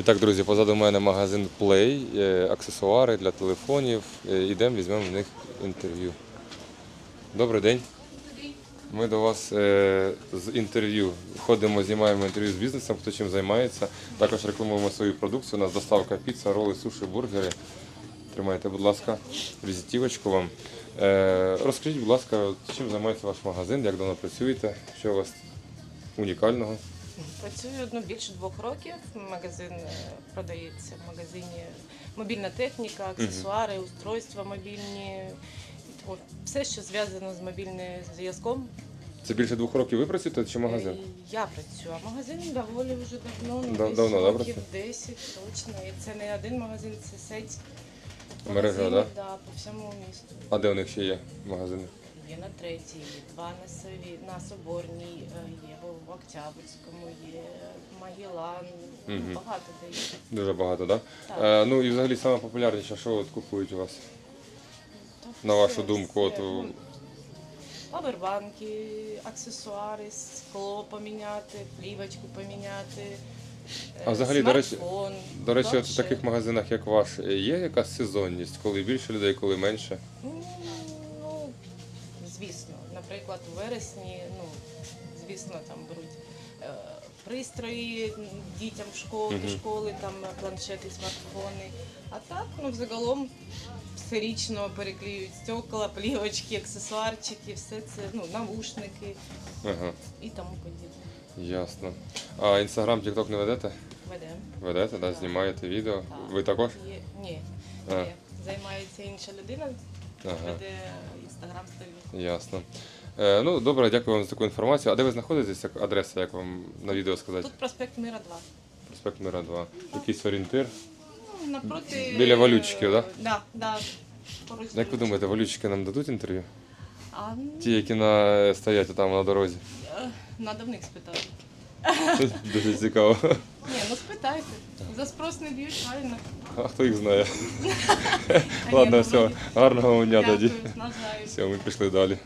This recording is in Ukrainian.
І так, друзі, позаду мене магазин Play, е, аксесуари для телефонів. Е, Ідемо, візьмемо в них інтерв'ю. Добрий день. Ми до вас е, з інтерв'ю ходимо, знімаємо інтерв'ю з бізнесом, хто чим займається. Також рекламуємо свою продукцію. У нас доставка піца, роли, суші, бургери. Тримайте, будь ласка, візитівочку вам. Розкажіть, будь ласка, чим займається ваш магазин, як давно працюєте, що у вас унікального? Працюю ну, більше двох років. Магазин е, продається в магазині мобільна техніка, аксесуари, устройства мобільні. От, Все, що зв'язано з мобільним зв'язком. Це більше двох років ви працюєте чи магазин? Е, Я працюю, а магазин доволі вже давно, ну, Да- десь давно, да, років працює? 10 точно. І це не один магазин, це сеть. Мережа, магазинів, да? да, по всьому місту. А де у них ще є магазини? Є на третій, є два на Саві, на Соборній, е, є в Октябрьському, є Магілан, ну, Мгм. багато де є. Дуже багато, так? Так. Е, ну і взагалі саме популярніше, що от купують у вас? Та На вашу все, думку, от, все. у- Ну, Павербанки, аксесуари, скло поміняти, плівочку поміняти. е, А взагалі, до речі- смартфон, До речі, от в планшет. таких магазинах, як ваш, е, є якась сезонність, коли більше людей, коли менше? Ну, звісно, наприклад, у вересні, ну, звісно, там беруть е, пристрої дітям в школу, до школи, там е, планшети, смартфони. А так, ну, взагалом всерічно переклеюють стекла, плівочки, аксесуарчики, все це, ну, навушники Ага, і тому подібне. ясно. А інстаграм, тікток не ведете? Ведемо. Ведете, да? Так. знімаєте відео? Так. Ви також? Є, ні, А. ні. Займається інша людина, Ага, веде інстаграм. Ясно. Е, ну, добре, дякую вам за таку інформацію. А де ви знаходитесь? Як адреса, як вам на відео сказати? Тут проспект Мира 2. Проспект Мира 2. Якийсь орієнтир? Ну, напроти... Біля Валючки, да? Да, да. Поруч Як ви думаєте, валючки нам дадуть інтерв'ю? А, ну, Ті, які на... стоять там на дорозі. е, надо в них спитати. Дуже цікаво. Ні, ну спитайте. За спрос не б'ють, правильно? А хто їх знає? Ладно, ну, все. Гарного вам дня Дякую, тоді. навзаєм. Все, ми пішли далі.